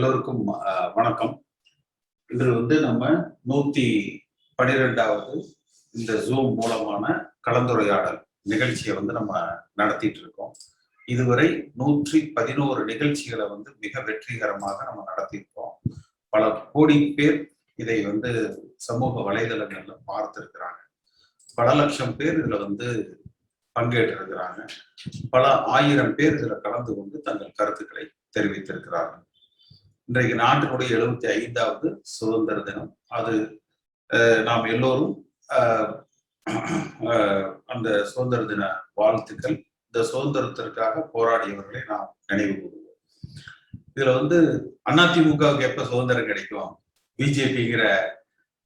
எல்லோருக்கும் வணக்கம். இன்று வந்து நம்ம நூத்தி பனிரெண்டாவது இந்த ஜூம் மூலமான கலந்துரையாடல் நிகழ்ச்சியை வந்து நம்ம நடத்திட்டு இருக்கோம். இதுவரை நூற்றி பதினோரு நிகழ்ச்சிகளை வந்து மிக வெற்றிகரமாக நம்ம நடத்தியிருக்கோம். பல கோடி பேர் இதை வந்து சமூக வலைதளங்கள்ல பார்த்திருக்கிறாங்க. பல லட்சம் பேர் இதுல வந்து பங்கேற்றிருக்கிறாங்க. பல ஆயிரம் பேர் இதுல கலந்து கொண்டு தங்கள் கருத்துக்களை தெரிவித்திருக்கிறார்கள். இன்றைக்கு நாட்டினுடைய எழுபத்தி ஐந்தாவது சுதந்திர தினம். அது நாம் எல்லோரும் அந்த சுதந்திர தின வாழ்த்துக்கள். இந்த சுதந்திரத்திற்காக போராடியவர்களை நாம் நினைவு கூறுவோம். இதுல வந்து அதிமுகவுக்கு எப்ப சுதந்திரம் கிடைக்கும்? பிஜேபிங்கிற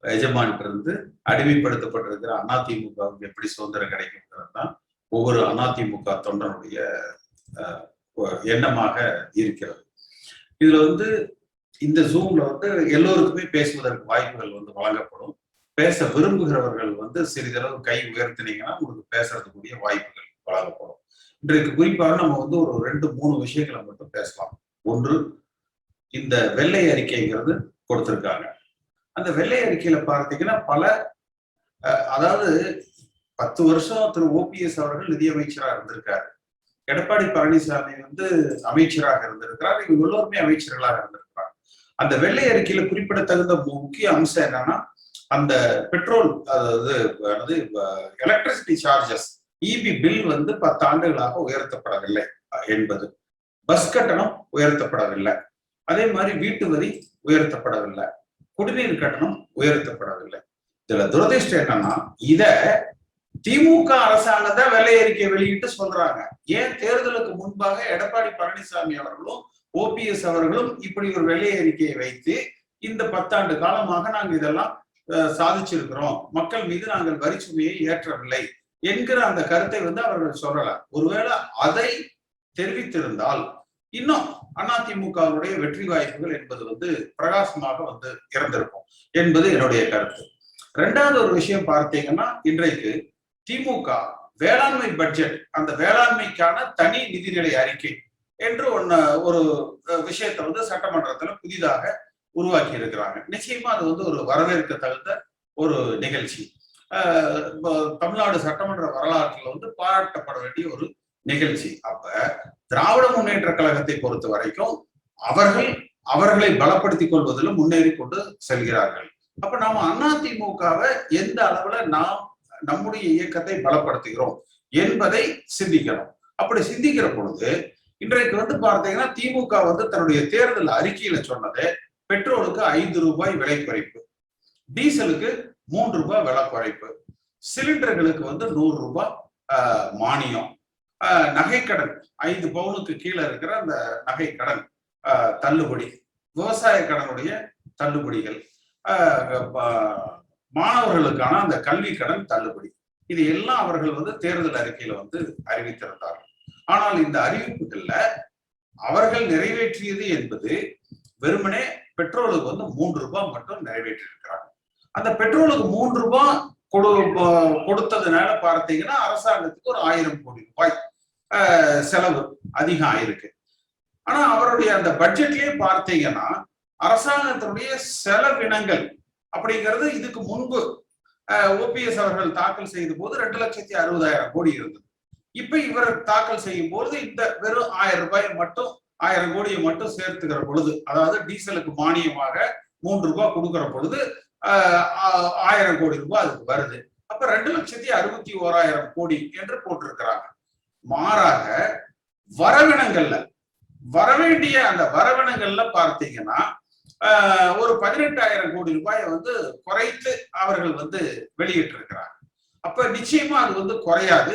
எஜமான்கிட்ட இருந்து அடிமைப்படுத்தப்பட்டிருக்கிற அதிமுகவுக்கு எப்படி சுதந்திரம் கிடைக்குங்கிறது தான் ஒவ்வொரு அதிமுக தொண்டனுடைய அஹ், எண்ணமாக இருக்கிறது. இதுல வந்து இந்த ஜூம்ல வந்து எல்லோருக்குமே பேசுவதற்கு வாய்ப்புகள் வந்து வழங்கப்படும். பேச விரும்புகிறவர்கள் வந்து சிறிதளவு கை உயர்த்தினீங்கன்னா உங்களுக்கு பேசுறதுக்குரிய வாய்ப்புகள் வழங்கப்படும். இன்றைக்கு குறிப்பாக நம்ம வந்து ஒரு ரெண்டு மூணு விஷயங்களை மட்டும் பேசலாம். ஒன்று இந்த வெள்ளை அறிக்கைங்கிறது கொடுத்திருக்காங்க. அந்த வெள்ளை அறிக்கையில பார்த்தீங்கன்னா பல அதாவது பத்து வருஷம் திரு ஓபிஎஸ் அவர்கள் நிதியமைச்சராக இருந்திருக்காரு. எடப்பாடி பழனிசாமி வந்து அமைச்சராக இருந்திருக்கிறார். இவங்க எல்லோருமே அமைச்சர்களாக இருந்திருக்கிறார். அந்த வெள்ளை அறிக்கையில குறிப்பிடத்தகுந்த முக்கிய அம்சம் என்னன்னா அந்த பெட்ரோல் அதாவது அதாவது எலக்ட்ரிசிட்டி சார்ஜஸ் இபி பில் வந்து பத்து ஆண்டுகளாக உயர்த்தப்படவில்லை என்பது. பஸ் கட்டணம் உயர்த்தப்படவில்லை. அதே மாதிரி வீட்டு வரி உயர்த்தப்படவில்லை. குடிநீர் கட்டணம் உயர்த்தப்படவில்லை. இதுல துரதிருஷ்டம் என்னன்னா இத திமுக அரசாங்கம் தான் வெள்ளை அறிக்கை வெளியிட்டு சொல்றாங்க. ஏன் தேர்தலுக்கு முன்பாக எடப்பாடி பழனிசாமி அவர்களும் ஓபிஎஸ் அவர்களும் இப்படி ஒரு வெள்ளை அறிக்கையை வைத்து இந்த பத்தாண்டு காலமாக நாங்கள் இதெல்லாம் அஹ், சாதிச்சிருக்கிறோம். மக்கள் மீது நாங்கள் வரி சுமையை ஏற்றவில்லை என்கிற அந்த கருத்தை வந்து அவர்கள் சொல்லல. ஒருவேளை அதை தெரிவித்திருந்தால் இன்னும் அதிமுகவுடைய வெற்றி வாய்ப்புகள் என்பது வந்து பிரகாசமாக வந்து இறந்திருக்கும் என்பது என்னுடைய கருத்து. ரெண்டாவது ஒரு விஷயம் பார்த்தீங்கன்னா இன்றைக்கு திமுக வேளாண்மை பட்ஜெட் அந்த வேளாண்மைக்கான தனி நிதிநிலை அறிக்கை என்று ஒன்னு ஒரு விஷயத்தை வந்து சட்டமன்றத்துல புதிதாக உருவாக்கி இருக்கிறாங்க நிச்சயமா அது வந்து ஒரு வரவேற்க தகுந்த ஒரு நிகழ்ச்சி. தமிழ்நாடு சட்டமன்ற வரலாற்றில் வந்து பாராட்டப்பட வேண்டிய ஒரு நிகழ்ச்சி. அப்ப திராவிட முன்னேற்ற கழகத்தை பொறுத்த வரைக்கும் அவர்கள் அவர்களை பலப்படுத்திக் கொள்வதிலும் முன்னேறி கொண்டு செல்கிறார்கள். அப்ப நாம அதிமுகவை எந்த அளவுல நாம் நம்முடைய இயக்கத்தை பலப்படுத்துகிறோம் என்பதை சிந்திக்கணும். அப்படி சிந்திக்கிற பொழுது இன்றைக்கு வந்து பார்த்தீங்கன்னா திமுக வந்து தன்னுடைய தேர்தல் அறிக்கையில சொன்னது பெட்ரோலுக்கு ஐந்து ரூபாய் விலை குறைப்பு டீசலுக்கு மூன்று ரூபாய் விலை குறைப்பு சிலிண்டர்களுக்கு வந்து நூறு ரூபாய் ஆஹ், மானியம் ஆஹ், நகைக்கடன் ஐந்து பவுனுக்கு கீழே இருக்கிற அந்த நகைக்கடன் ஆஹ், தள்ளுபடி விவசாய கடனுடைய தள்ளுபடிகள் ஆஹ், மாணவர்களுக்கான அந்த கல்வி கடன் தள்ளுபடி. இது எல்லாம் அவர்கள் வந்து தேர்தல் அறிக்கையில வந்து அறிவித்திருந்தார்கள். ஆனால் இந்த அறிவிப்புகள்ல அவர்கள் நிறைவேற்றியது என்பது வெறுமனே பெட்ரோலுக்கு வந்து மூன்று ரூபாய் மட்டும் நிறைவேற்றியிருக்கிறாங்க அந்த பெட்ரோலுக்கு மூன்று ரூபாய் கொடு கொடுத்ததுனால பார்த்தீங்கன்னா அரசாங்கத்துக்கு ஒரு ஆயிரம் கோடி ரூபாய் செலவு அதிகம் ஆயிருக்கு ஆனா அவருடைய அந்த பட்ஜெட்லயே பார்த்தீங்கன்னா அரசாங்கத்தினுடைய செலவினங்கள் அப்படிங்கிறது இதுக்கு முன்பு ஓபிஎஸ் அவர்கள் தாக்கல் செய்த போது ரெண்டு லட்சத்தி அறுபதாயிரம் கோடி இருந்தது. இப்ப இவர் தாக்கல் செய்யும் போது இந்த வெறும் ஆயிரம் ரூபாய் மட்டும் ஆயிரம் கோடியை மட்டும் சேர்த்துக்கிற பொழுது அதாவது டீசலுக்கு மானியமாக மூன்று ரூபாய் கொடுக்கிற பொழுது ஆஹ், ஆ- ஆயிரம் கோடி ரூபாய் அதுக்கு வருது. அப்ப ரெண்டு லட்சத்தி அறுபத்தி ஓராயிரம் கோடி என்று போட்டிருக்கிறாங்க. மாறாக வரவினங்கள்ல வரவேண்டிய அந்த வரவினங்கள்ல பார்த்தீங்கன்னா ஒரு பதினெட்டாயிரம் கோடி ரூபாயை வந்து குறைத்து அவர்கள் வந்து வெளியிட்டிருக்கிறாங்க அப்ப நிச்சயமா அது வந்து குறையாது.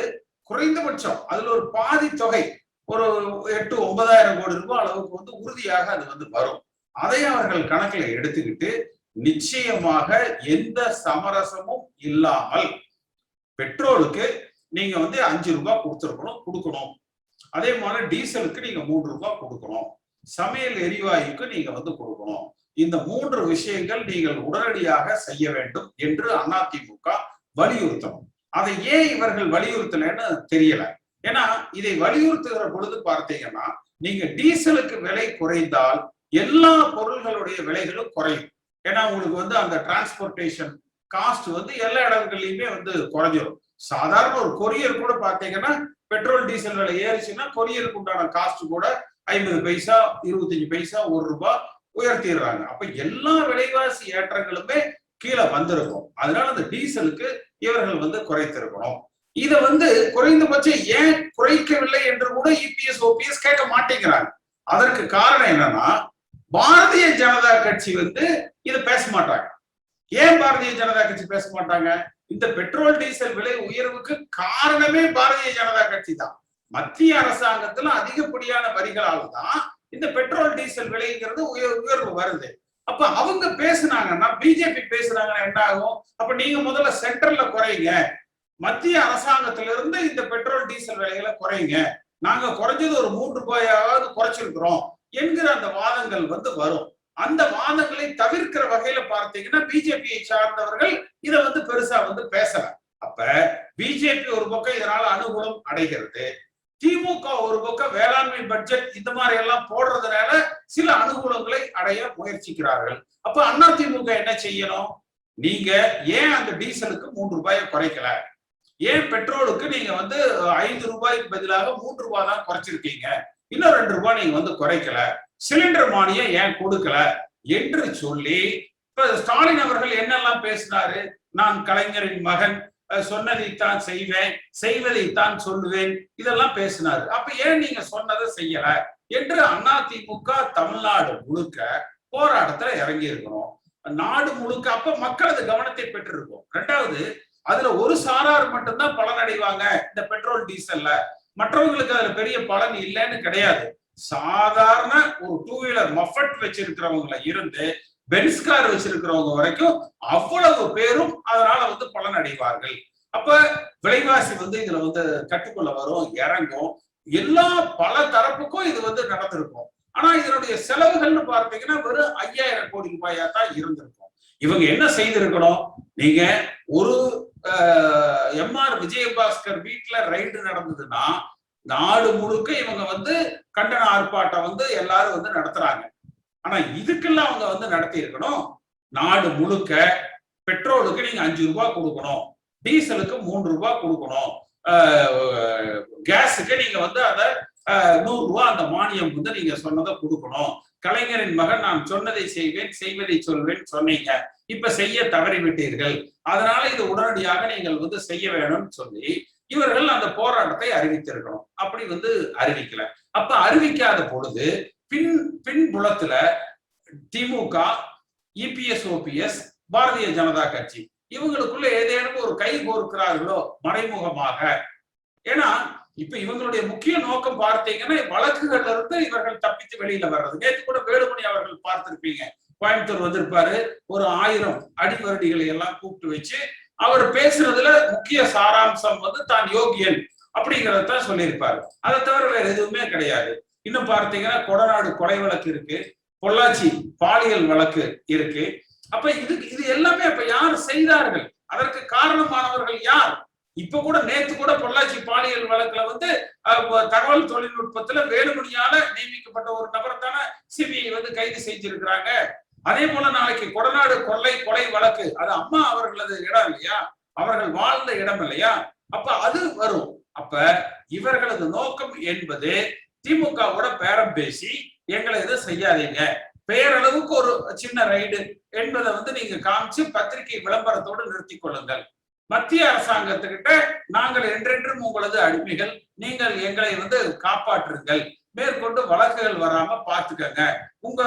குறைந்தபட்சம் அதுல ஒரு பாதி தொகை ஒரு எட்டு ஒன்பதாயிரம் கோடி ரூபாய் அளவுக்கு வந்து உறுதியாக அது வந்து வரும். அதை அவர்கள் கணக்கில் எடுத்துக்கிட்டு நிச்சயமாக எந்த சமரசமும் இல்லாமல் பெட்ரோலுக்கு நீங்க வந்து அஞ்சு ரூபாய் கொடுத்துருக்கணும் கொடுக்கணும். அதே மாதிரி டீசலுக்கு நீங்க மூன்று ரூபாய் கொடுக்கணும். சமையல் எரிவாயுக்கு நீங்க வந்து கொடுக்கணும். இந்த மூன்று விஷயங்கள் நீங்கள் உடனடியாக செய்ய வேண்டும் என்று அதிமுக வலியுறுத்தணும். அதை ஏன் இவர்கள் வலியுறுத்தலைன்னு தெரியல. ஏன்னா இதை வலியுறுத்துகிற பொழுது பார்த்தீங்கன்னா நீங்க டீசலுக்கு விலை குறைந்தால் எல்லா பொருள்களுடைய விலைகளும் குறையும். ஏன்னா உங்களுக்கு வந்து அந்த டிரான்ஸ்போர்டேஷன் காஸ்ட் வந்து எல்லா இடங்கள்லயுமே வந்து குறைஞ்சிரும். சாதாரண ஒரு கொரியர் கூட பாத்தீங்கன்னா பெட்ரோல் டீசல் விலை ஏறிச்சுன்னா கொரியருக்கு உண்டான காஸ்ட் கூட ஐம்பது பைசா இருபத்தஞ்சு பைசா ஒரு ரூபாய் உயர்த்திடுறாங்க. அப்ப எல்லா விலைவாசி ஏற்றங்களுமே கீழே வந்திருக்கும். அதனால அந்த டீசலுக்கு இவர்கள் வந்து குறைத்திருக்கணும். இதை வந்து குறைந்தபட்சம் ஏன் குறைக்கவில்லை என்று கூட இபிஎஸ் ஓபிஎஸ் கேட்க மாட்டேங்கிறாங்க. அதற்கு காரணம் என்னன்னா பாரதிய ஜனதா கட்சி வந்து இதை பேச மாட்டாங்க. ஏன் பாரதிய ஜனதா கட்சி பேச மாட்டாங்க? இந்த பெட்ரோல் டீசல் விலை உயர்வுக்கு காரணமே பாரதிய ஜனதா கட்சி தான். மத்திய அரசாங்கத்துல அதிகப்படியான வரிகளால் தான் இந்த பெட்ரோல் டீசல் விலைங்கிறது உயர் உயர்வு வருது. அப்ப அவங்க பேசுனாங்கன்னா பிஜேபி பேசுனாங்கன்னா என்ன ஆகும் அப்ப நீங்க முதல்ல சென்ட்ரல்ல குறையுங்க மத்திய அரசாங்கத்திலிருந்து இந்த பெட்ரோல் டீசல் விலைகளை குறையுங்க நாங்க குறைஞ்சது ஒரு மூன்று ரூபாயாவது குறைச்சிருக்கிறோம் என்கிற அந்த வாதங்கள் வந்து வரும். அந்த வாதங்களை தவிர்க்கிற வகையில பார்த்தீங்கன்னா பிஜேபியை சார்ந்தவர்கள் இதை வந்து பெருசா வந்து பேசல. அப்ப பிஜேபி ஒரு பக்கம் இதனால அனுகூலம் அடைகிறது. திமுக ஒரு பக்கம் வேளாண்மை பட்ஜெட் இந்த மாதிரி எல்லாம் போடுறதுனால சில அனுகூலங்களை அடைய முயற்சிக்கிறார்கள். அப்ப அண்ணா திமுக என்ன செய்யணும்? நீங்க ஏன் அந்த டீசலுக்கு மூன்று ரூபாயை குறைக்கல? ஏன் பெட்ரோலுக்கு நீங்க வந்து ஐந்து ரூபாய்க்கு பதிலாக மூன்று ரூபாய் தான் குறைச்சிருக்கீங்க? இன்னும் ரெண்டு ரூபாய் நீங்க வந்து குறைக்கல. சிலிண்டர் மானியம் ஏன் கொடுக்கல? என்று சொல்லி இப்ப ஸ்டாலின் அவர்கள் என்னெல்லாம் பேசினாரு? நான் கலைஞரின் மகன் சொன்னதைத்தான் செய்வேன் செய்வதைத்தான் சொல்லுவேன் இதெல்லாம் பேசினாரு. அப்ப ஏன் நீங்க சொன்னதை செய்யல? என்று அதிமுக தமிழ்நாடு முழுக்க போராட்டத்துல இறங்கி இருக்கணும் நாடு முழுக்க அப்ப மக்களது கவனத்தை பெற்றிருக்கும். ரெண்டாவது அதுல ஒரு சாரார் மட்டும்தான் பலன் அடைவாங்க இந்த பெட்ரோல் டீசல்ல. மற்றவங்களுக்கு அதுல பெரிய பலன் இல்லைன்னு கிடையாது. சாதாரண ஒரு டூ வீலர் மஃபட் வச்சிருக்கிறவங்கள இருந்து பென்ஸ் கார் வச்சிருக்கிறவங்க வரைக்கும் அவ்வளவு பேரும் அதனால வந்து பலன் அடைவார்கள் அப்ப விலைவாசி வந்து இதுல வந்து கட்டுக்குள்ள வரும் இறங்கும். எல்லா பல தரப்புக்கும் இது வந்து நடந்திருக்கும். ஆனா இதனுடைய செலவுகள்னு பார்த்தீங்கன்னா வெறும் ஐயாயிரம் கோடி ரூபாயா தான் இருந்திருக்கும். இவங்க என்ன செய்திருக்கணும்? நீங்க ஒரு எம்ஆர் விஜயபாஸ்கர் வீட்டுல ரைடு நடந்ததுன்னா நாடு முழுக்க இவங்க வந்து கண்டன ஆர்ப்பாட்டம் வந்து எல்லாரும் வந்து நடத்துறாங்க. ஆனா இதுக்கெல்லாம் அவங்க வந்து நடத்தி இருக்கணும் நாடு முழுக்க பெட்ரோலுக்கு நீங்க அஞ்சு ரூபாய் கொடுக்கணும். டீசலுக்கு மூன்று ரூபாய் கொடுக்கணும். கேஸுக்கு நீங்க வந்து அதை நூறு ரூபாய் அந்த மானியம் வந்து நீங்க சொன்னதை கொடுக்கணும். கலைஞரின் மகன் நான் சொன்னதை செய்வேன் செய்வதை சொல்வேன் சொன்னீங்க. இப்ப செய்ய தவறிவிட்டீர்கள். அதனால இது உடனடியாக நீங்கள் வந்து செய்ய வேணும்னு சொல்லி இவர்கள் அந்த போராட்டத்தை அறிவித்திருக்கணும். அப்படி வந்து அறிவிக்கல. அப்ப அறிவிக்காத பொழுது பின் பின்புலத்துல திமுக இபிஎஸ் ஓபிஎஸ் பாரதிய ஜனதா கட்சி. இவங்களுக்குள்ள ஏதேனும் ஒரு கை கோர்க்கிறார்களோ மறைமுகமாக. ஏன்னா இப்ப இவங்களுடைய முக்கிய நோக்கம் பார்த்தீங்கன்னா வழக்குகள்ல இருந்து இவர்கள் தப்பித்து வெளியில வர்றது. நேற்று கூட வேலுமணி அவர்கள் பார்த்திருப்பீங்க. கோயம்புத்தூர் வந்திருப்பாரு. ஒரு ஆயிரம் அடிவருடிகளை எல்லாம் கூப்பிட்டு வச்சு அவர் பேசுறதுல முக்கிய சாராம்சம் வந்து தான் யோகியன் அப்படிங்கறத சொல்லியிருப்பாரு. அதை தவிர வேற எதுவுமே கிடையாது. இன்னும் பார்த்தீங்கன்னா கொடநாடு கொலை வழக்கு இருக்கு. பொள்ளாச்சி பாலியல் வழக்கு இருக்கு. அப்ப இது இது எல்லாமே அப்ப யார் செய்தார்கள்? அதற்கு காரணமானவர்கள் யார்? இப்ப கூட நேத்து கூட பொள்ளாச்சி பாலியல் வழக்குல வந்து தகவல் தொழில்நுட்பத்துல வேலுமணியால நியமிக்கப்பட்ட ஒரு நபர் தானே சிபிஐ வந்து கைது செஞ்சிருக்கிறாங்க. அதே போல நாளைக்கு கொடநாடு கொள்ளை கொலை வழக்கு அது அம்மா அவர்களது இடம் இல்லையா? அவர்கள் வாழ்ந்த இடம் இல்லையா? அப்ப அது வரும். அப்ப இவர்களது நோக்கம் என்பது திமுகவோட பேரம் பேசி எங்களை இதை செய்யாதீங்க. பேரளவுக்கு ஒரு சின்ன ரைடு. என்பதை வந்து நீங்க காமிச்சு பத்திரிகை விளம்பரத்தோடு நிறுத்தி கொள்ளுங்கள். மத்திய அரசாங்கத்துக்கிட்ட நாங்கள் என்றென்றும் உங்களது அடிமைகள் நீங்கள் எங்களை வந்து காப்பாற்றுங்கள். மேற்கொண்டு வழக்குகள் வராம பாத்துக்கங்க உங்க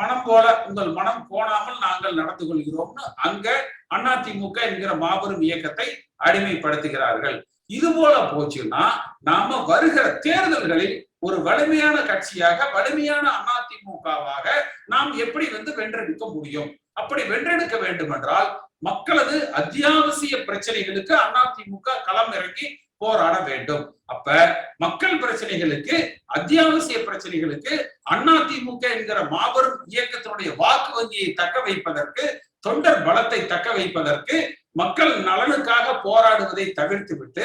மனம் போல உங்கள் மனம் போனாமல் நாங்கள் நடந்து கொள்கிறோம்னு அங்க அதிமுக என்கிற மாபெரும் இயக்கத்தை அடிமைப்படுத்துகிறார்கள். இது போல போச்சுன்னா நாம வருகிற தேர்தல்களில் ஒரு வலிமையான கட்சியாக வலிமையான அதிமுகவாக நாம் எப்படி வந்து வென்றெடுக்க முடியும்? அப்படி வென்றெடுக்க வேண்டும் என்றால் மக்களது அத்தியாவசிய பிரச்சனைகளுக்கு அதிமுக களம் இறங்கி போராட வேண்டும். அப்ப மக்கள் பிரச்சனைகளுக்கு அத்தியாவசிய பிரச்சனைகளுக்கு அதிமுக என்கிற மாபெரும் இயக்கத்தினுடைய வாக்கு வங்கியை தக்க வைப்பதற்கு தொண்டர் பலத்தை தக்க வைப்பதற்கு மக்கள் நலனுக்காக போராடுவதை தவிர்த்து விட்டு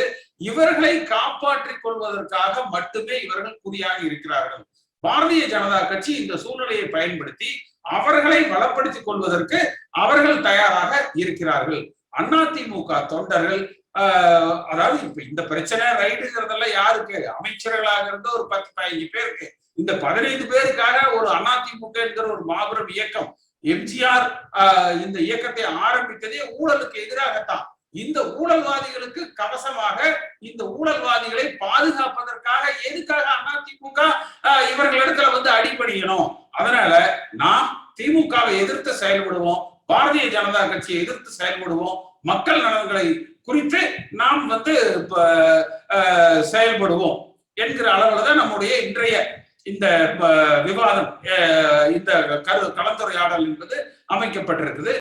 இவர்களை காப்பாற்றிக் கொள்வதற்காக மட்டுமே இவர்கள் குறியாக இருக்கிறார்கள். பாரதிய ஜனதா கட்சி இந்த சூழ்நிலையை பயன்படுத்தி அவர்களை பலப்படுத்திக் கொள்வதற்கு அவர்கள் தயாராக இருக்கிறார்கள். அதிமுக தொண்டர்கள் ஆஹ், அதாவது இப்ப இந்த பிரச்சனை ரைடுங்கிறதெல்லாம் யாருக்கு? அமைச்சர்களாக இருந்த ஒரு பத்து பதினஞ்சு பேருக்கு. இந்த பதினைந்து பேருக்காக ஒரு அதிமுக என்கிற ஒரு மாபெரும் இயக்கம் எம்ஜிஆர் ஆஹ், இந்த இயக்கத்தை ஆரம்பித்ததே ஊழலுக்கு எதிராகத்தான். இந்த ஊழல்வாதிகளுக்கு கவசமாக இந்த ஊழல்வாதிகளை பாதுகாப்பதற்காக எதுக்காக அதிமுக ஆஹ், இவர்களிடத்துல வந்து அடிபணியணும்? அதனால நாம் திமுகவை எதிர்த்து செயல்படுவோம் பாரதிய ஜனதா கட்சியை எதிர்த்து செயல்படுவோம் மக்கள் நலன்களை குறித்து நாம் வந்து செயல்படுவோம் என்கிற அளவுல தான் நம்முடைய இன்றைய இந்த விவாதம் இந்த கரு கலந்துரையாடல் என்பது அமைக்கப்பட்டிருக்குது.